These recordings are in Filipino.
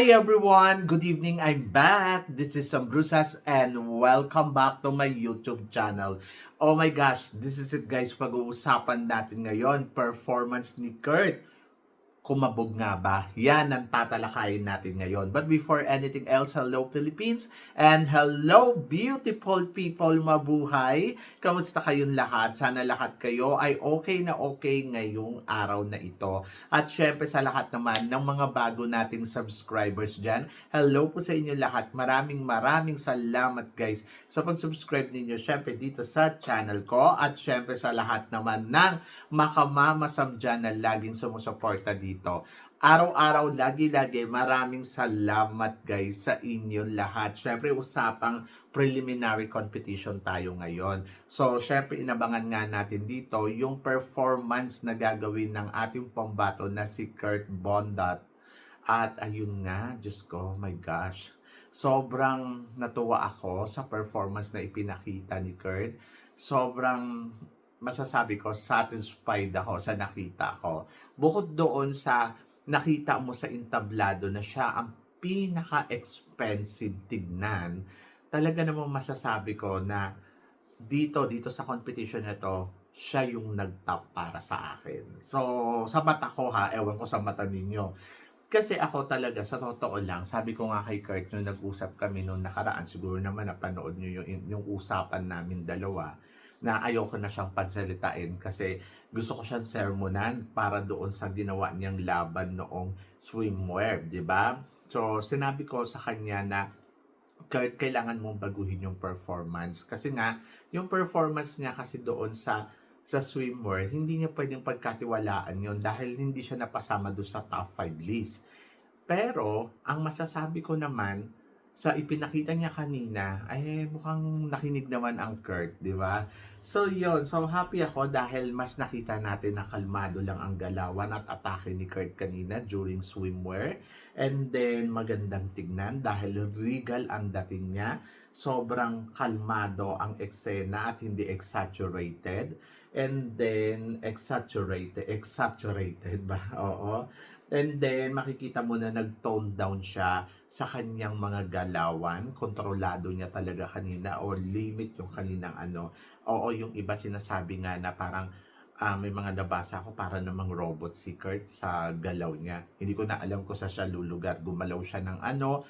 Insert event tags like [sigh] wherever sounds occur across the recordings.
Hi everyone! Good evening, I'm back! This is Sam Brusas and welcome back to my YouTube channel. Oh my gosh, this is it guys, pag-uusapan natin ngayon, performance ni Kurt. Kumabog nga ba? Yan ang tatalakayin natin ngayon. But before anything else, hello Philippines and hello beautiful people mabuhay. Kamusta kayong lahat? Sana lahat kayo ay okay na okay ngayong araw na ito. At syempre sa lahat naman ng mga bago nating subscribers dyan, hello po sa inyo lahat. Maraming maraming salamat guys sa pag-subscribe ninyo syempre dito sa channel ko at syempre sa lahat naman ng makamamasam dyan na laging sumusuporta dito. Araw-araw, lagi-lagi, maraming salamat guys sa inyong lahat. Syempre, usapang preliminary competition tayo ngayon. So, syempre, inabangan nga natin dito yung performance na gagawin ng ating pambato na si Kurt Bondat. At ayun nga, Diyos ko, my gosh. Sobrang natuwa ako sa performance na ipinakita ni Kurt. Sobrang masasabi ko, satisfied ako sa nakita ko. Bukod doon sa nakita mo sa entablado na siya ang pinaka-expensive tignan, talaga namang masasabi ko na dito, dito sa competition na to, siya yung nag-top para sa akin. So, sa mata ko ha, ewan ko sa mata ninyo. Kasi ako talaga, sa totoo lang, sabi ko nga kay Kurt nung nag-usap kami noong nakaraan, siguro naman napanood nyo yung, yung usapan namin dalawa, na ayoko na siyang pagsalitain kasi gusto ko siyang sermonan para doon sa ginawa niyang laban noong swimwear, di ba? So, sinabi ko sa kanya na kailangan mong baguhin yung performance. Kasi nga, yung performance niya kasi doon sa sa swimwear, hindi niya pwedeng pagkatiwalaan yon dahil hindi siya napasama doon sa top 5 list. Pero, ang masasabi ko naman, sa ipinakita niya kanina, ay mukhang nakinig naman ang Kurt, di ba? So, yon So, happy ako dahil mas nakita natin na kalmado lang ang galawan at atake ni Kurt kanina during swimwear. And then, magandang tignan dahil regal ang dating niya. Sobrang kalmado ang eksena at hindi exaggerated. And then, exaggerated. Exaggerated ba? [laughs] Oo. And then, makikita mo na nag-tone down siya sa kanyang mga galawan. Kontrolado niya talaga kanina o limit yung kaninang ano. Oo, yung iba sinasabi nga na parang ah, may mga nabasa ko para namang robot si Kurt sa galaw niya. Hindi ko na alam kung sa siya lulugar. Gumalaw siya ng ano,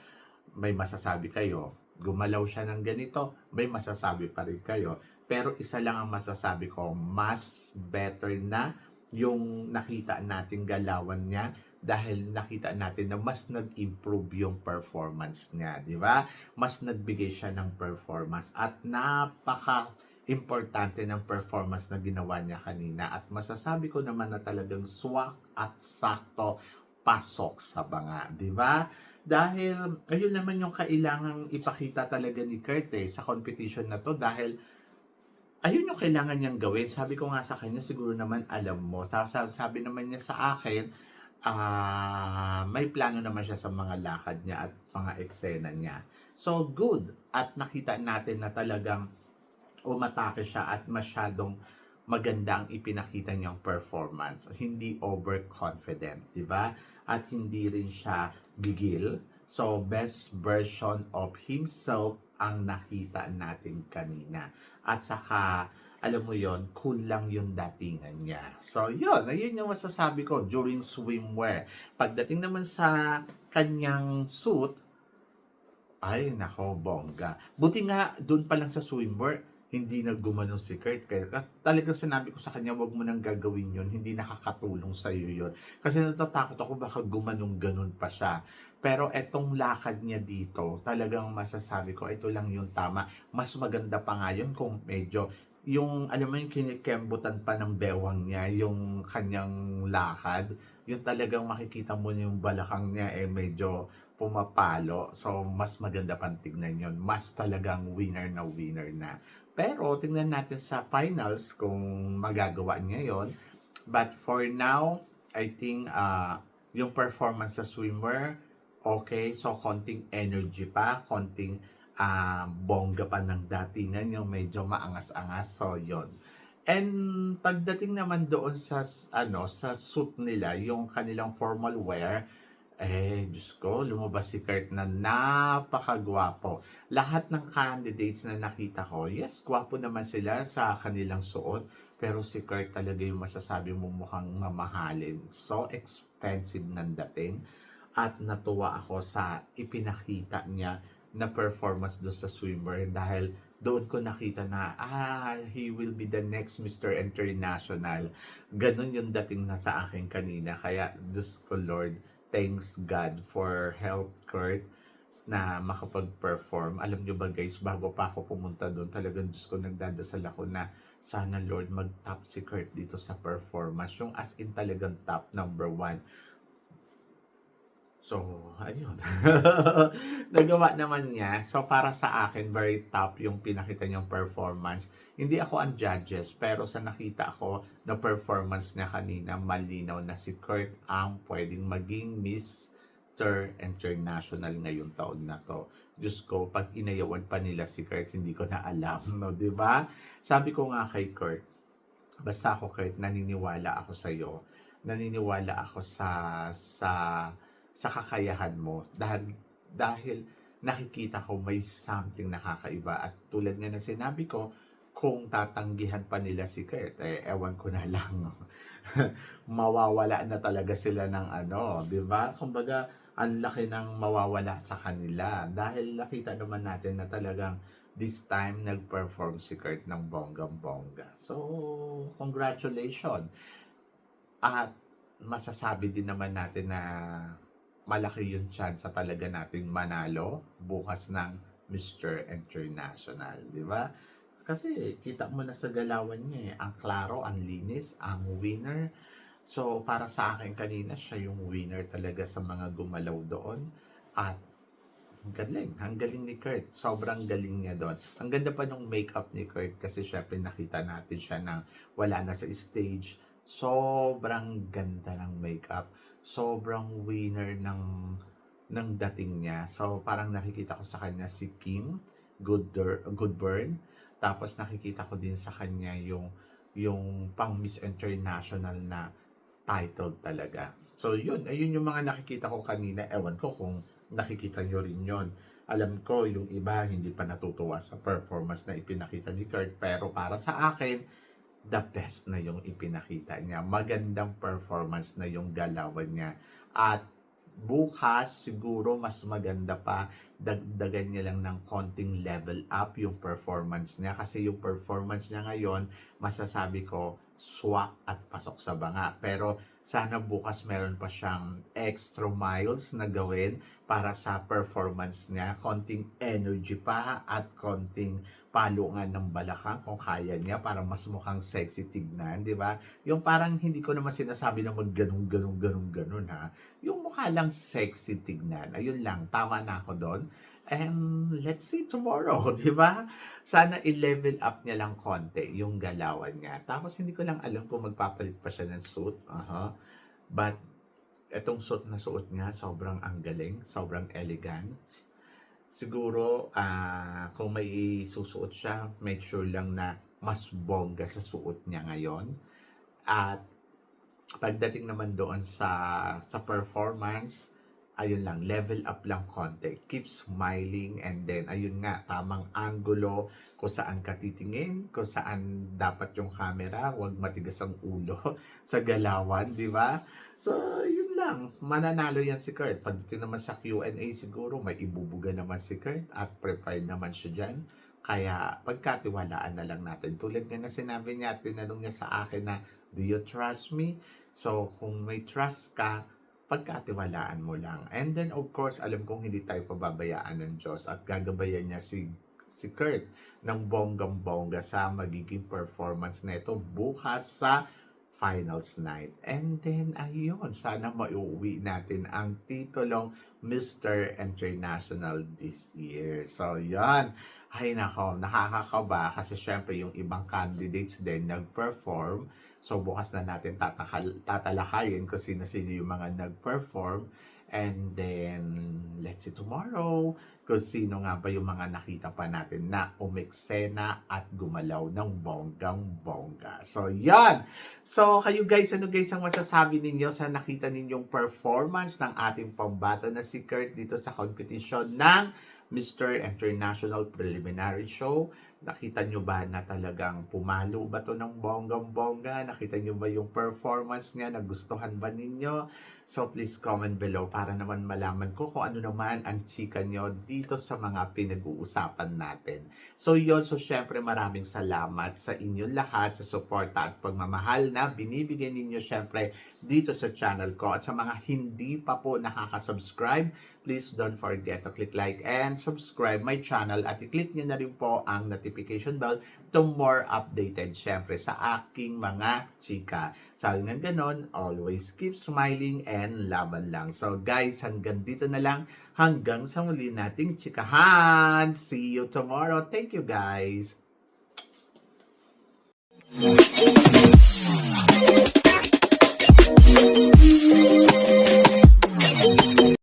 may masasabi kayo. Gumalaw siya ng ganito, may masasabi pa rin kayo. Pero isa lang ang masasabi ko, mas better na yung nakita natin galawan niya dahil nakita natin na mas nag-improve yung performance niya, di ba? Mas nagbigay siya ng performance at napaka importante ng performance na ginawa niya kanina at masasabi ko naman na talagang swak at sakto pasok sa banga, di ba? Dahil ayun naman yung kailangang ipakita talaga ni Kurt eh, sa competition na to dahil ayun yung kailangan niyang gawin. Sabi ko nga sa kanya, siguro naman alam mo. Sabi naman niya sa akin, ah may plano naman siya sa mga lakad niya at mga eksena niya. So, good. At nakita natin na talagang umatake siya at masyadong maganda ang ipinakita niyang performance. Hindi overconfident, di ba? At hindi rin siya gigil. So, best version of himself ang nakita natin kanina. At saka, alam mo yon cool lang yung datingan niya. So, yun. Ayun yung masasabi ko during swimwear. Pagdating naman sa kanyang suit, ay, nako, bongga. Buti nga, doon pa lang sa swimwear, hindi na gumanon si Kurt. Kaya talagang sinabi ko sa kanya, wag mo nang gagawin yun. Hindi nakakatulong sa iyo yun. Kasi natatakot ako baka gumanong ganun pa siya. Pero etong lakad niya dito, talagang masasabi ko, ito lang yung tama. Mas maganda pa nga yun kung medyo yung, alam mo yung kinikembutan pa ng bewang niya, yung kanyang lakad, yung talagang makikita mo yung balakang niya eh medyo pumapalo. So, mas maganda pang tignan yun. Mas talagang winner na winner na. Pero, tingnan natin sa finals kung magagawa niya yon But for now, I think uh, yung performance sa swimmer, okay. So, konting energy pa, konting ah, bongga pa ng datingan, yung medyo maangas-angas. So, yon And pagdating naman doon sa ano sa suit nila, yung kanilang formal wear, Eh, Diyos ko, lumabas si Kurt na napakagwapo. Lahat ng candidates na nakita ko, yes, gwapo naman sila sa kanilang suot. Pero si Kurt talaga yung masasabi mo mukhang mamahalin. So expensive ng dating. At natuwa ako sa ipinakita niya na performance doon sa swimmer dahil doon ko nakita na, ah, he will be the next Mr. International. Ganon yung dating na sa akin kanina. Kaya, Diyos ko Lord, thanks God for help Kurt na makapag-perform. Alam nyo ba guys, bago pa ako pumunta doon, talagang Diyos ko nagdadasal ako na sana Lord mag-top si Kurt dito sa performance. Yung as in talagang top number one. So, ayun. [laughs] Nagawa naman niya. So, para sa akin, very top yung pinakita niyang performance. Hindi ako ang judges, pero sa nakita ko na performance niya kanina, malinaw na si Kurt ang pwedeng maging Mr. International ngayong taon na to. Diyos ko, pag inayawan pa nila si Kurt, hindi ko na alam, no? ba? Sabi ko nga kay Kurt, basta ako Kurt, naniniwala ako sa iyo. Naniniwala ako sa sa sa kakayahan mo. Dahil dahil nakikita ko may something nakakaiba. At tulad nga ng sinabi ko kung tatanggihan pa nila si Kurt eh ewan ko na lang. [laughs] Mawawala na talaga sila ng ano 'di ba? Kumbaga ang laki ng mawawala sa kanila. Dahil nakita naman natin na talagang this time nag-perform si Kurt ng bonggang-bongga. So congratulations. At masasabi din naman natin na malaki yung chance sa talaga natin manalo bukas ng Mr. International, di ba? Kasi kita mo na sa galawan niya eh, ang klaro, ang linis, ang winner. So para sa akin kanina, siya yung winner talaga sa mga gumalaw doon. At ang galing, ang galing ni Kurt. Sobrang galing niya doon. Ang ganda pa nung makeup ni Kurt kasi syempre nakita natin siya na wala na sa stage. Sobrang ganda ng makeup sobrang winner ng ng dating niya. So parang nakikita ko sa kanya si Kim Gooder, Goodburn. Tapos nakikita ko din sa kanya yung yung pang Miss International na title talaga. So yun, ayun yung mga nakikita ko kanina. Ewan ko kung nakikita nyo rin yon. Alam ko yung iba hindi pa natutuwa sa performance na ipinakita ni Kurt. Pero para sa akin, the best na yung ipinakita niya. Magandang performance na yung galawan niya. At bukas siguro mas maganda pa dagdagan niya lang ng konting level up yung performance niya kasi yung performance niya ngayon masasabi ko swak at pasok sa banga pero sana bukas meron pa siyang extra miles na gawin para sa performance niya konting energy pa at konting palungan ng balakang kung kaya niya para mas mukhang sexy tignan, di ba? Yung parang hindi ko naman sinasabi na mag ganun, ganun, ganun, ganun ha. Yung mukha lang sexy tignan. Ayun lang, tama na ako doon. And let's see tomorrow, [laughs] di ba? Sana i-level up niya lang konti yung galawan niya. Tapos hindi ko lang alam kung magpapalit pa siya ng suit. Uh-huh. But etong suit na suot niya, sobrang ang galing, sobrang elegant siguro ah kung may susuot siya, make sure lang na mas bongga sa suot niya ngayon. At pagdating naman doon sa sa performance, ayun lang, level up lang konti. Keep smiling and then ayun nga, tamang angulo kung saan ka titingin, kung saan dapat yung camera, wag matigas ang ulo [laughs] sa galawan, di ba? So, yun lang. Mananalo yan si Kurt. Pagdating naman sa Q&A siguro, may ibubuga naman si Kurt at prepared naman siya dyan. Kaya pagkatiwalaan na lang natin. Tulad nga na sinabi niya tinanong niya sa akin na, do you trust me? So, kung may trust ka, pagkatiwalaan mo lang. And then, of course, alam kong hindi tayo pababayaan ng Diyos at gagabayan niya si si Kurt ng bonggang-bongga sa magiging performance nito bukas sa finals night. And then, ayun, sana mauwi natin ang titulong Mr. International this year. So, yan. Ay nako, nakakakaba kasi syempre yung ibang candidates din nag-perform. So bukas na natin tatakal, tatalakayin kung sino-sino yung mga nag-perform. And then, let's see tomorrow kung sino nga ba yung mga nakita pa natin na umeksena at gumalaw ng bonggang-bongga. So, yan! So, kayo guys, ano guys ang masasabi ninyo sa nakita ninyong performance ng ating pambato na si Kurt dito sa competition ng Mr. International Preliminary Show? Nakita nyo ba na talagang pumalo ba to ng bonggang-bongga? Nakita nyo ba yung performance niya? Nagustuhan ba ninyo? So please comment below para naman malaman ko kung ano naman ang chika nyo dito sa mga pinag-uusapan natin. So yon so syempre maraming salamat sa inyo lahat sa suporta at pagmamahal na binibigay ninyo syempre dito sa channel ko. At sa mga hindi pa po nakaka-subscribe, please don't forget to click like and subscribe my channel at i-click nyo na rin po ang notification bell to more updated syempre sa aking mga chika. Sabi ng ganon, always keep smiling and laban lang. So guys, hanggang dito na lang. Hanggang sa muli nating chikahan. See you tomorrow. Thank you guys.